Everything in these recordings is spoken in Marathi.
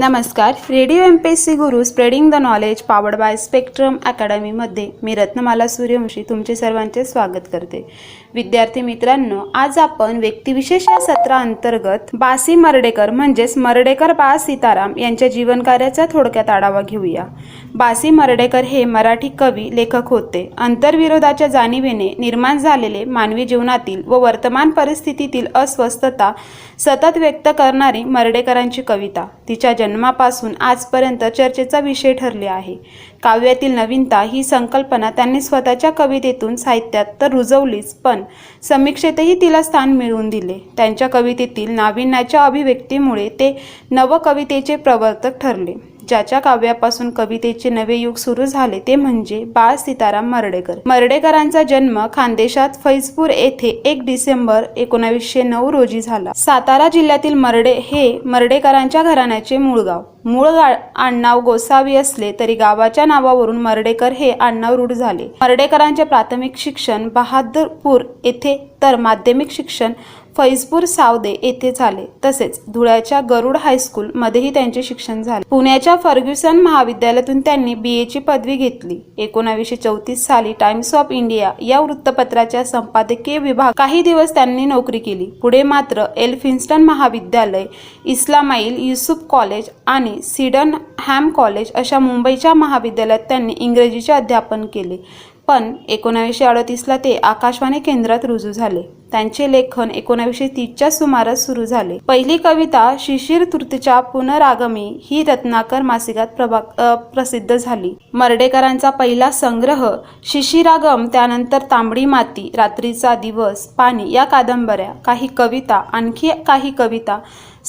नमस्कार. Radio M P S C Guru spreading the knowledge powered by spectrum अकॅडमीमध्ये मी रत्नमाला सूर्यवंशी तुमचे सर्वांचे स्वागत करते. विद्यार्थी मित्रांनो आज आपण व्यक्तिविशेष या सत्राअंतर्गत बासी मर्डेकर म्हणजेच मर्डेकर बा सीताराम यांच्या जीवनकार्याचा थोडक्यात आढावा घेऊया. बासी मर्डेकर हे मराठी कवी लेखक होते. अंतर्विरोधाच्या जाणीवेने निर्माण झालेले मानवी जीवनातील व वर्तमान परिस्थितीतील अस्वस्थता सतत व्यक्त करणारी मर्डेकरांची कविता. तिच्या जन्मापासून आजपर्यंत चर्चेचा विषय ठरले आहे. काव्यातील नवीनता ही संकल्पना त्यांनी स्वतःच्या कवितेतून साहित्यात तर रुजवलीच पण समीक्षेतही तिला स्थान मिळवून दिले. त्यांच्या कवितेतील नाविन्याच्या अभिव्यक्तीमुळे ते नवकवितेचे प्रवर्तक ठरले. ज्याच्या काव्यापासून कवितेचे नवे युग सुरू झाले ते म्हणजे बाळ सीताराम मर्डेकर. मर्डेकरांचा जन्म खानदेशात फैजपूर येथे एक डिसेंबर एकोणावीसशे नऊ रोजी झाला. सातारा जिल्ह्यातील मर्डे हे मर्डेकरांच्या घराण्याचे मूळ गाव. मूळ आडनाव गोसावी असले तरी गावाच्या नावावरून मर्डेकर हे आडनाव रूढ झाले. मर्डेकरांचे प्राथमिक शिक्षण बहादूरपूर येथे तर माध्यमिक शिक्षण फैजपूर सावदे येथे झाले. तसेच धुळ्याच्या गरुड हायस्कूल मध्येही त्यांचे शिक्षण झाले. पुण्याच्या फर्ग्युसन महाविद्यालयातून त्यांनी बी एची पदवी घेतली. एकोणावीसशे चौतीस साली टाइम्स ऑफ इंडिया या वृत्तपत्राच्या संपादकीय विभाग काही दिवस त्यांनी नोकरी केली. पुढे मात्र एल्फिन्स्टन महाविद्यालय इस्लामाईल युसुफ कॉलेज आणि सिडन हॅम कॉलेज अशा मुंबईच्या महाविद्यालयात त्यांनी इंग्रजीचे अध्यापन केले. पण एकोणावीसशे अडतीसला ते आकाशवाणी केंद्रात रुजू झाले. त्यांचे लेखन एकोणावीसशे तीसच्या सुमारास सुरू झाले. पहिली कविता शिशिर तृतीच्या पुनरागमी ही रत्नाकर मासिकात प्रभा प्रसिद्ध झाली. मर्डेकरांचा पहिला संग्रह शिशिरागम त्यानंतर तांबडी माती रात्रीचा दिवस पाणी या कादंबऱ्या काही कविता आणखी काही कविता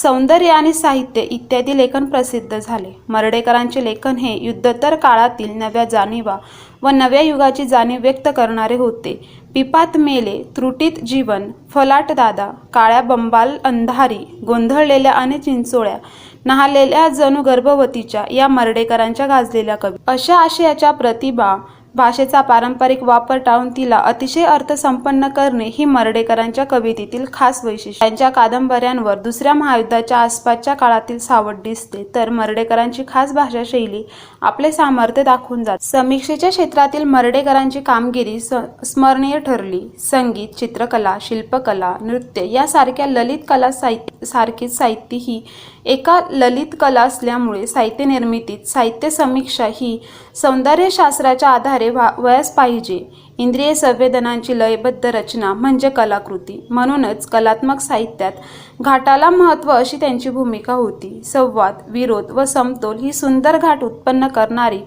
सौंदर्य आणि साहित्य इत्यादी लेखन प्रसिद्ध झाले. मर्डेकरांचे लेखन हे युद्धोत्तर काळातील नव्या जाणीवा व नव्या युगाची जाणीव व्यक्त करणारे होते. पिपात मेले त्रुटीत जीवन फलाट दादा काळ्या बंबाल अंधारी गोंधळलेल्या आणि चिंचोळ्या नहालेल्या जणू गर्भवतीच्या या मर्डेकरांच्या गाजलेल्या कवी. अशा आशयाच्या प्रतिभा भाषेचा पारंपरिक वापर टाळून तिला अतिशय अर्थसंपन्न करणे ही मर्डेकरांच्या कवितेतील खास वैशिष्ट्य. त्यांच्या कादंबऱ्यांवर दुसऱ्या महायुद्धाच्या आसपासच्या काळातील सावट दिसते तर मर्डेकरांची खास भाषा शैली आपले सामर्थ्य दाखवून जात. समीक्षेच्या क्षेत्रातील मर्डेकरांची कामगिरी स- स्मरणीय ठरली. संगीत चित्रकला शिल्पकला नृत्य यासारख्या ललित कला साहित्य सारखीच साहित्य ही एका ललित कला असल्यामुळे साहित्य निर्मितीत साहित्य समीक्षा ही सौंदर्यशास्त्राच्या आधारे व्हा वयास पाहिजे. इंद्रिय संवेदनांची लयबद्ध रचना म्हणजे कलाकृती. म्हणूनच कलात्मक साहित्यात घाटाला महत्त्व अशी त्यांची भूमिका होती. संवाद विरोध व समतोल ही सुंदर घाट उत्पन्न करणारी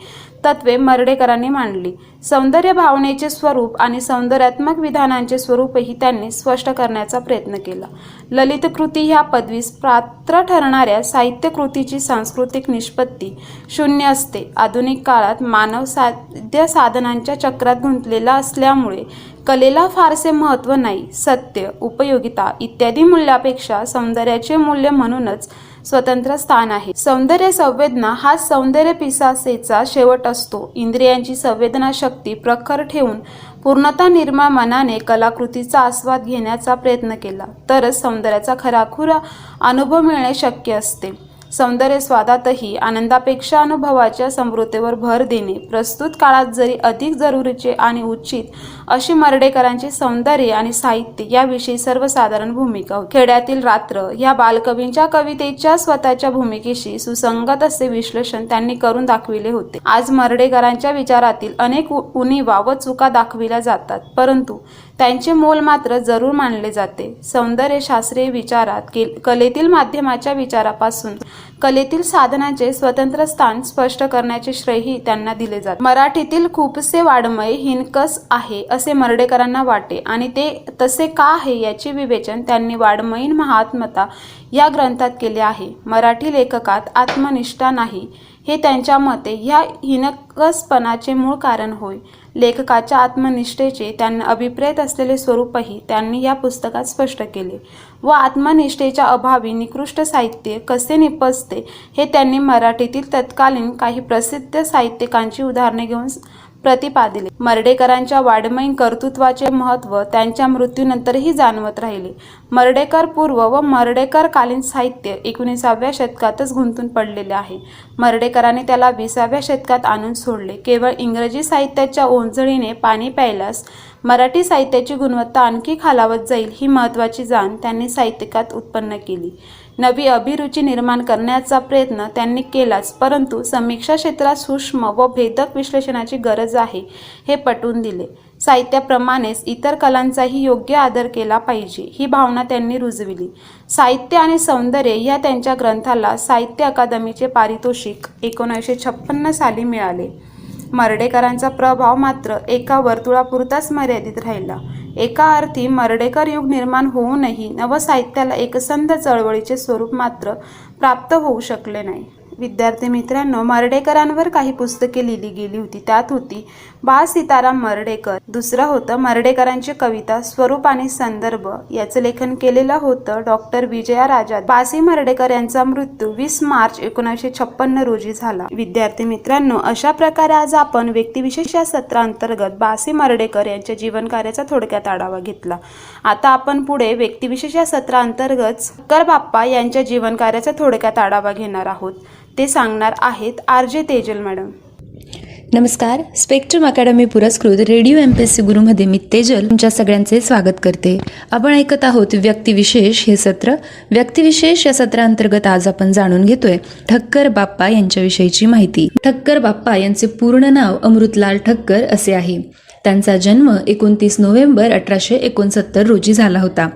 तत्वे मर्डेकरांनी मांडली. सौंदर्य भावनेचे स्वरूप आणि सौंदर्यात्मक विधानांचे स्वरूपही त्यांनी स्पष्ट करण्याचा प्रयत्न केला. ललित कृती ह्या पदवीस पात्र ठरणाऱ्या साहित्य कृतीची सांस्कृतिक निष्पत्ती शून्य असते. आधुनिक काळात मानव साध्य साधनांच्या चक्रात गुंतलेला असल्यामुळे कलेला फारसे महत्त्व नाही. सत्य उपयोगिता इत्यादी मूल्यापेक्षा सौंदर्याचे मूल्य म्हणूनच स्वतंत्र स्थान आहे. सौंदर्य संवेदना हा सौंदर्य पिसासेचा शेवट असतो. इंद्रियांची संवेदना शक्ती प्रखर ठेवून पूर्णता निर्मळ मनाने कलाकृतीचा आस्वाद घेण्याचा प्रयत्न केला. तरच सौंदर्याचा खराखुरा अनुभव मिळणे शक्य असते. सौंदर्य स्वादातही आनंदापेक्षा अनुभवाच्या समृद्धीवर भर देणे. प्रस्तुत काळात जरी अधिक जरुरीचे आणि उचित अशी मर्डेकरांची सौंदर्य आणि साहित्य याविषयी सर्वसाधारण भूमिका. खेड्यातील रात्र या बालकवींच्या कवितेच्या स्वतःच्या भूमिकेशी सुसंगत असे विश्लेषण त्यांनी करून दाखविले होते. आज मर्डेकरांच्या विचारातील अनेक उ- उणीवा व चुका दाखविल्या जातात परंतु त्यांचे मोल मात्र जरूर मानले जाते. सौंदर्य शास्त्रीय विचारात के- कलेतील माध्यमाच्या विचारापासून कलेतील साधनाचे स्वतंत्र स्थान स्पष्ट करण्याचे श्रेयही त्यांना दिले जाते. मराठीतील खूपसे वाडमय हिनकस आहे असे मर्डेकरांना वाटे. आणि ते तसे का आहे याचे विवेचन त्यांनी वाडमयीन महात्मता या ग्रंथात केले आहे. मराठी लेखकात आत्मनिष्ठा नाही हे त्यांच्या मते ह्या हिनकसपणाचे मूळ कारण होय. लेखकाच्या आत्मनिष्ठेचे त्यांना अभिप्रेत असलेले स्वरूपही त्यांनी या पुस्तकात स्पष्ट केले. व आत्मनिष्ठेच्या अभावी निकृष्ट साहित्य कसे निपजते हे त्यांनी मराठीतील तत्कालीन काही प्रसिद्ध साहित्यिकांची उदाहरणे घेऊन प्रतिपादिले. मर्डेकरांच्या वाडमयीन कर्तृत्वाचे महत्त्व त्यांच्या मृत्यूनंतरही जाणवत राहिले. मर्डेकर पूर्व व मर्डेकर कालीन साहित्य एकोणीसाव्या शतकातच गुंतून पडलेले आहे. मर्डेकरांनी त्याला विसाव्या शतकात आणून सोडले. केवळ इंग्रजी साहित्याच्या ओंजळीने पाणी प्यायल्यास मराठी साहित्याची गुणवत्ता आणखी खालावत जाईल ही महत्त्वाची जाण त्यांनी साहित्यिकात उत्पन्न केली. नवी अभिरुची निर्माण करण्याचा प्रयत्न त्यांनी केलाच परंतु समीक्षा क्षेत्रात सूक्ष्म व भेदक विश्लेषणाची गरज आहे हे पटवून दिले. साहित्याप्रमाणेच इतर कलांचाही योग्य आदर केला पाहिजे ही भावना त्यांनी रुजविली. साहित्य आणि सौंदर्य या त्यांच्या ग्रंथाला साहित्य अकादमीचे पारितोषिक एकोणीसशे छप्पन्न साली मिळाले. मर्डेकरांचा प्रभाव मात्र एका वर्तुळापुरताच मर्यादित राहिला. एका अर्थी मर्डेकर युग निर्माण होऊनही नवसाहित्याला एकसंध चळवळीचे स्वरूप मात्र प्राप्त होऊ शकले नाही. विद्यार्थी मित्रांनो मर्डेकरांवर काही पुस्तके लिहिली गेली होती. त्यात होती बा सीताराम मर्डेकर. दुसरं होतं मर्डेकरांची कविता स्वरूप आणि संदर्भ. याचं लेखन केलेलं होतं डॉक्टर विजया राजा. बासी मर्डेकर यांचा मृत्यू वीस मार्च एकोणीसशे छप्पन्न रोजी झाला. विद्यार्थी मित्रांनो अशा प्रकारे आज आपण व्यक्तिविशेष या सत्रांतर्गत बासी मर्डेकर यांच्या जीवन कार्याचा थोडक्यात आढावा घेतला. आता आपण पुढे व्यक्तिविशेष या सत्रांतर्गत शंकर बाप्पा यांच्या जीवन कार्याचा थोडक्यात आढावा घेणार आहोत. ते सांगणार आहेत आर जे तेजल मॅडम. नमस्कार. स्पेक्ट्रम अकॅडमी पुरस्कृत radio M P S C गुरुमध्ये मी तेजल तुमच्या सगळ्यांचे स्वागत करते. आपण ऐकत आहोत व्यक्तिविशेष हे सत्र. व्यक्तिविशेष या सत्रांतर्गत आज आपण जाणून घेतोय ठक्कर बाप्पा यांच्याविषयीची माहिती. ठक्कर बाप्पा यांचे पूर्ण नाव अमृतलाल ठक्कर असे आहे. त्यांचा जन्म एकोणतीस नोव्हेंबर अठराशे एकोणसत्तर रोजी झाला होता.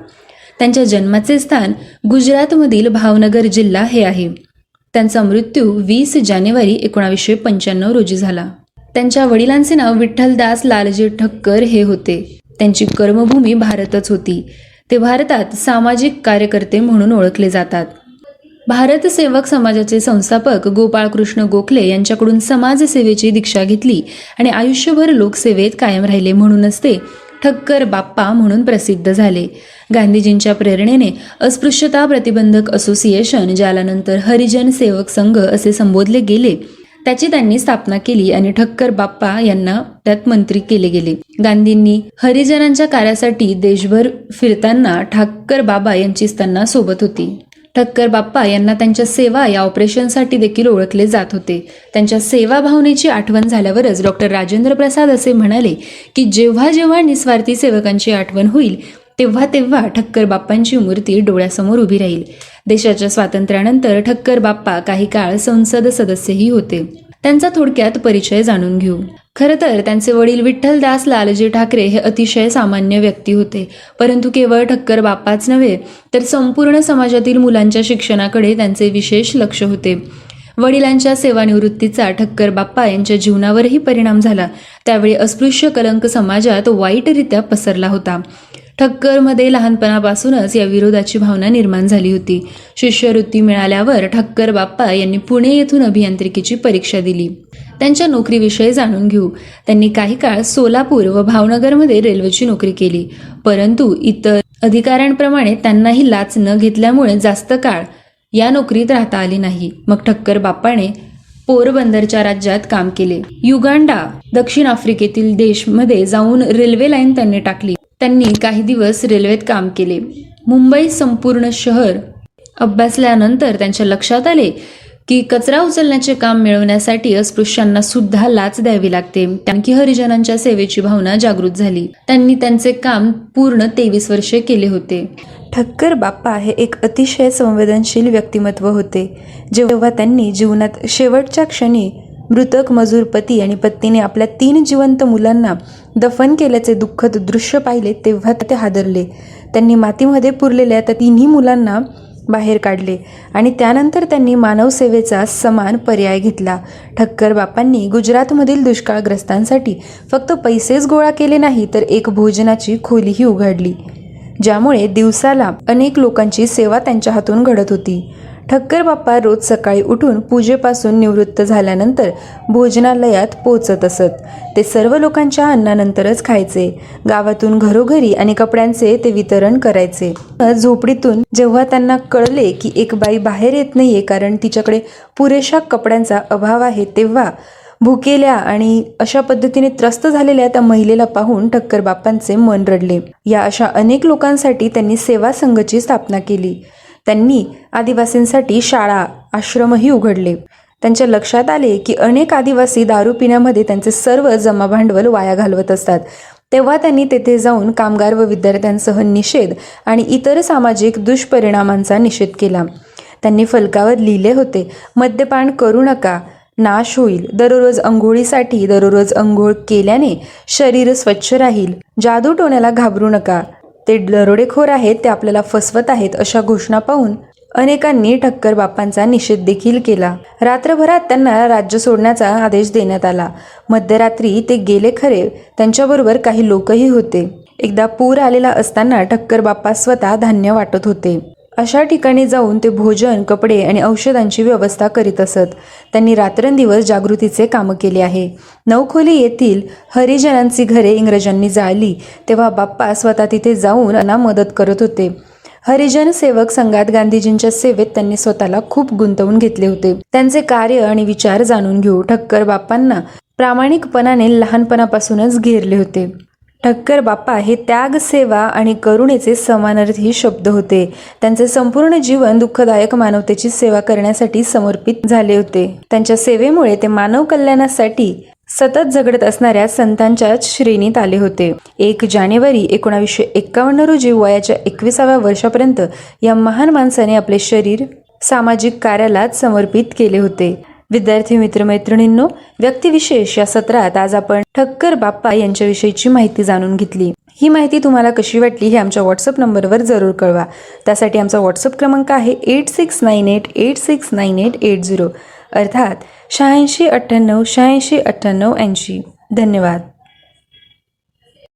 त्यांच्या जन्माचे स्थान गुजरातमधील भावनगर जिल्हा हे आहे. त्यांचा मृत्यू वीस जानेवारी एकोणावीसशे पंच्याण्णव रोजी झाला. त्यांच्या वडिलांचे नाव विठ्ठलदास लालजी ठक्कर हे होते. त्यांची कर्मभूमी भारतच होती. ते भारतात सामाजिक कार्यकर्ते म्हणून ओळखले जातात. भारत सेवक समाजाचे संस्थापक गोपाळकृष्ण गोखले यांच्याकडून समाजसेवेची दीक्षा घेतली आणि आयुष्यभर लोकसेवेत कायम राहिले म्हणूनच ते ठक्कर बाप्पा म्हणून प्रसिद्ध झाले. गांधीजींच्या प्रेरणेने अस्पृश्यता प्रतिबंधक असोसिएशन ज्याला नंतर हरिजन सेवक संघ असे संबोधले गेले त्याची त्यांनी स्थापना केली आणि ठक्कर बाप्पा यांना त्यात मंत्री केले गेले. गांधींनी हरिजनांच्या कार्यासाठी देशभर फिरताना ठाकर बाबा यांचीच त्यांना सोबत होती. ठक्कर बाप्पा यांना त्यांच्या सेवा या ऑपरेशनसाठी देखील ओळखले जात होते. त्यांच्या सेवा भावनेची आठवण झाल्यावरच डॉक्टर राजेंद्र प्रसाद असे म्हणाले की जेव्हा जेव्हा निस्वार्थी सेवकांची आठवण होईल तेव्हा तेव्हा ठक्कर बाप्पांची मूर्ती डोळ्यासमोर उभी राहील. देशाच्या स्वातंत्र्यानंतर ठक्कर बाप्पा काही काळ संसद सदस्यही होते. त्यांचा थोडक्यात परिचय जाणून घेऊ. खरं तर त्यांचे वडील विठ्ठलदास लालजी ठाकरे हे अतिशय सामान्य व्यक्ती होते. परंतु केवळ ठक्कर बाप्पाच नव्हे तर संपूर्ण समाजातील मुलांच्या शिक्षणाकडे त्यांचे विशेष लक्ष होते. वडिलांच्या सेवानिवृत्तीचा ठक्कर बाप्पा यांच्या जीवनावरही परिणाम झाला. त्यावेळी अस्पृश्य कलंक समाजात वाईटरित्या पसरला होता. ठक्करमध्ये लहानपणापासूनच या विरोधाची भावना निर्माण झाली होती. शिष्यवृत्ती मिळाल्यावर ठक्कर बाप्पा यांनी पुणे येथून अभियांत्रिकीची परीक्षा दिली. त्यांच्या नोकरीविषयी जाणून घेऊ. त्यांनी काही काळ सोलापूर व भावनगरमध्ये रेल्वेची नोकरी केली. परंतु इतर अधिकाऱ्यांप्रमाणे त्यांनाही लाच न घेतल्यामुळे जास्त काळ या नोकरीत राहता आली नाही. मग ठक्कर बाप्पाने पोरबंदरच्या राज्यात काम केले. युगांडा दक्षिण आफ्रिकेतील देशमध्ये जाऊन रेल्वे लाईन त्यांनी टाकली. त्यांनी काही दिवस रेल्वेत काम केले. मुंबई संपूर्ण शहर अभ्यासल्यानंतर त्यांच्या लक्षात आले की कचरा उचलण्याचे काम मिळवण्यासाठी अस्पृश्यांना सुद्धा लाच द्यावी लागते. आणखी हरिजनांच्या सेवेची भावना जागृत झाली. त्यांनी त्यांचे काम पूर्ण तेवीस वर्षे केले होते. ठक्कर बाप्पा हे एक अतिशय संवेदनशील व्यक्तिमत्व होते. जेव्हा त्यांनी जीवनात शेवटच्या क्षणी मृतक मजूर पती आणि पत्नीने आपल्या तीन जिवंत मुलांना दफन केल्याचे दुःखद दृश्य पाहिले तेव्हा ते हादरले. त्यांनी मातीमध्ये पुरलेल्या त्या तिन्ही मुलांना बाहेर काढले आणि त्यानंतर त्यांनी मानवसेवेचा समान पर्याय घेतला. ठक्कर बापांनी गुजरातमधील दुष्काळग्रस्तांसाठी फक्त पैसेच गोळा केले नाही तर एक भोजनाची खोलीही उघडली ज्यामुळे दिवसाला अनेक लोकांची सेवा त्यांच्या हातून घडत होती. ठक्कर बाप्पा रोज सकाळी उठून पूजेपासून निवृत्त झाल्यानंतर भोजनालयात पोचत असत. ते सर्व लोकांच्या अन्नानंतरच खायचे. गावातून घरोघरी आणि कपड्यांचे ते वितरण करायचे. झोपडीतून जेव्हा त्यांना कळले की एक बाई बाहेर येत नाहीये कारण तिच्याकडे पुरेशा कपड्यांचा अभाव आहे तेव्हा भुकेल्या आणि अशा पद्धतीने त्रस्त झालेल्या त्या महिलेला पाहून ठक्कर बाप्पांचे मन रडले. या अशा अनेक लोकांसाठी त्यांनी सेवा संघची स्थापना केली. त्यांनी आदिवासींसाठी शाळा आश्रमही उघडले. त्यांच्या लक्षात आले की अनेक आदिवासी दारू पिण्यामध्ये त्यांचे सर्व जमा भांडवल वाया घालवत असतात. तेव्हा त्यांनी तेथे जाऊन कामगार व विद्यार्थ्यांसह निषेध आणि इतर सामाजिक दुष्परिणामांचा निषेध केला. त्यांनी फलकावर लिहिले होते मद्यपान करू नका नाश होईल. दररोज अंघोळीसाठी दररोज अंघोळ केल्याने शरीर स्वच्छ राहील. जादू टोण्याला घाबरू नका. ते दरोडेखोर आहेत ते आपल्याला फसवत आहेत अशा घोषणा पाहून अनेकांनी ठक्कर बाप्पांचा निषेध देखील केला. रात्रभरात त्यांना राज्य सोडण्याचा आदेश देण्यात आला. मध्यरात्री ते गेले खरे त्यांच्याबरोबर काही लोकही होते. एकदा पूर आलेला असताना ठक्कर बाप्पा स्वतः धान्य वाटत होते. अशा ठिकाणी जाऊन ते भोजन कपडे आणि औषधांची व्यवस्था करीत असत. त्यांनी रात्रंदिवस जागृतीचे कामं केले आहे. नवखोली येथील हरिजनांची घरे इंग्रजांनी जाळली तेव्हा बाप्पा स्वतः तिथे जाऊन त्यांना मदत करत होते. हरिजन सेवक संघात गांधीजींच्या सेवेत त्यांनी स्वतःला खूप गुंतवून घेतले होते. त्यांचे कार्य आणि विचार जाणून घेऊ ठक्कर बाप्पांना प्रामाणिकपणाने लहानपणापासूनच घेरले होते. ठक्कर बाप्पा हे त्याग सेवा आणि करुणेचे समानार्थी शब्द होते. त्यांचे संपूर्ण जीवन दुःखदायक मानवतेची सेवा करण्यासाठी समर्पित झाले होते. त्यांच्या सेवेमुळे ते मानव कल्याणासाठी सतत झगडत असणाऱ्या संतांच्याच श्रेणीत आले होते. एक जानेवारी एकोणावीसशे एक्कावन्न रोजी वयाच्या एकविसाव्या वर्षापर्यंत या महान माणसाने आपले शरीर सामाजिक कार्यालाच समर्पित केले होते. विद्यार्थी मित्रमैत्रिणींनो व्यक्तिविशेष या सत्रात आज आपण ठक्कर बाप्पा यांच्याविषयीची माहिती जाणून घेतली. ही माहिती तुम्हाला कशी वाटली हे आमच्या व्हॉट्सअप नंबरवर जरूर कळवा. त्यासाठी आमचा व्हॉट्सअप क्रमांक आहे eight six nine eight eight six nine eight eight zero. अर्थात शहाऐंशी अठ्ठ्याण्णव शहाऐंशी अठ्ठ्याण्णव ऐंशी. धन्यवाद.